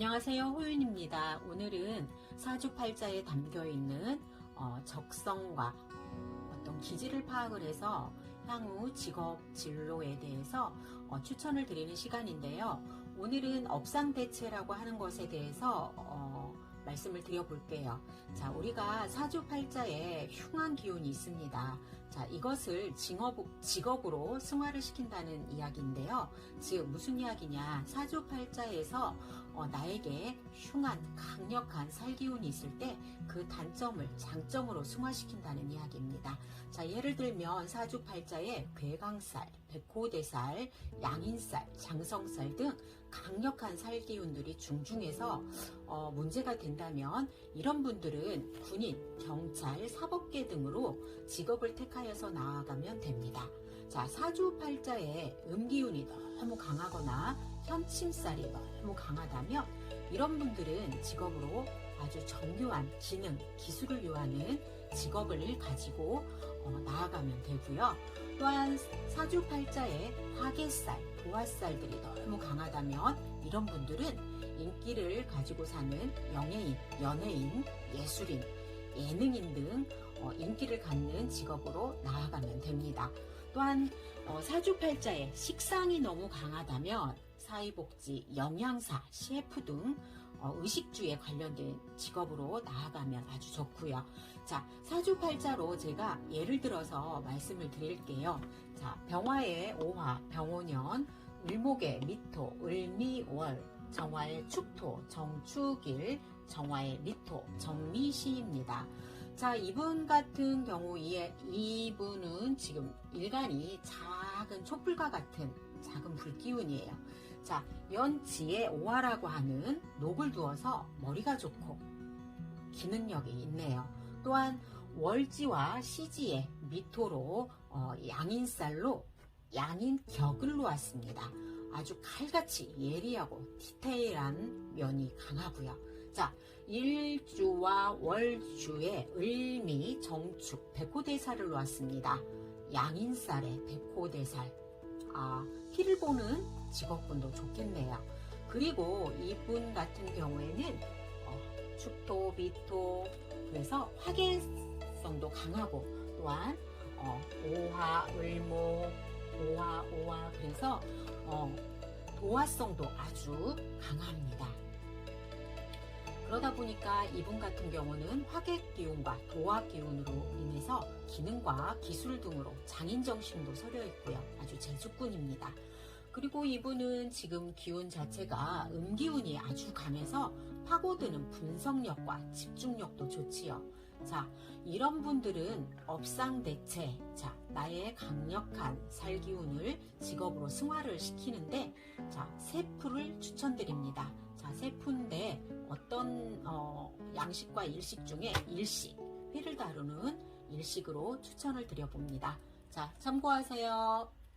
안녕하세요. 호윤입니다. 오늘은 사주팔자에 담겨 있는 어, 적성과 어떤 기질을 파악을 해서 향후 직업 진로에 대해서 어, 추천을 드리는 시간인데요. 오늘은 업상대체라고 하는 것에 대해서 어, 말씀을 드려볼게요. 자, 우리가 사주팔자에 흉한 기운이 있습니다. 자, 이것을 직업, 직업으로 승화를 시킨다는 이야기인데요. 즉, 무슨 이야기냐. 사주팔자에서 어, 나에게 흉한, 강력한 살기운이 있을 때 그 단점을 장점으로 승화시킨다는 이야기입니다. 자, 예를 들면 사주팔자에 괴강살, 백호대살, 양인살, 장성살 등 강력한 살기운들이 중중해서 어, 문제가 된다면 이런 분들은 군인, 경찰, 사법계 등으로 직업을 택하여서 나아가면 됩니다. 자, 사주팔자에 음기운이 너무 강하거나 현침살이 너무 강하다면 이런 분들은 직업으로 아주 정교한 기능, 기술을 요하는 직업을 가지고 어, 나아가면 되고요. 또한 사주팔자에 화개살, 도화살들이 너무 강하다면 이런 분들은 인기를 가지고 사는 영예인, 연예인, 예술인, 예능인 등 어, 인기를 갖는 직업으로 나아가면 됩니다. 또한 어, 사주팔자에 식상이 너무 강하다면 사회복지, 영양사, 셰프 등 어, 의식주에 관련된 직업으로 나아가면 아주 좋고요. 자, 사주팔자로 제가 예를 들어서 말씀을 드릴게요. 자, 병화의 오화, 병오년, 을목의 미토, 을미월, 정화의 축토, 정축일, 정화의 미토, 정미시입니다. 자, 이분 같은 경우에 이분은 지금 일간이 작은 촛불과 같은 작은 불기운이에요. 자, 연지에 오화라고 하는 녹을 두어서 머리가 좋고 기능력이 있네요. 또한 월지와 시지에 미토로 어, 양인살로 양인 격을 놓았습니다. 아주 칼같이 예리하고 디테일한 면이 강하고요. 자, 일주와 월주에 을미, 정축, 백호대살을 놓았습니다. 양인살에 백호대살. 아, 피를 보는 직업분도 좋겠네요. 그리고 이분 같은 경우에는 어, 축토, 비토, 그래서 화계성도 강하고 또한 어, 오화, 을목, 오화, 오화 그래서 어, 도화성도 아주 강합니다. 그러다 보니까 이분 같은 경우는 화객 기운과 도화 기운으로 인해서 기능과 기술 등으로 장인 정신도 서려 있고요. 아주 재주꾼입니다. 그리고 이분은 지금 기운 자체가 음기운이 아주 강해서 파고드는 분석력과 집중력도 좋지요. 자, 이런 분들은 업상대체, 자, 나의 강력한 살기운을 직업으로 승화를 시키는데, 자, 세풀을 추천드립니다. 자, 세풀인데 어떤 어, 양식과 일식 중에 일식, 회를 다루는 일식으로 추천을 드려봅니다. 자, 참고하세요.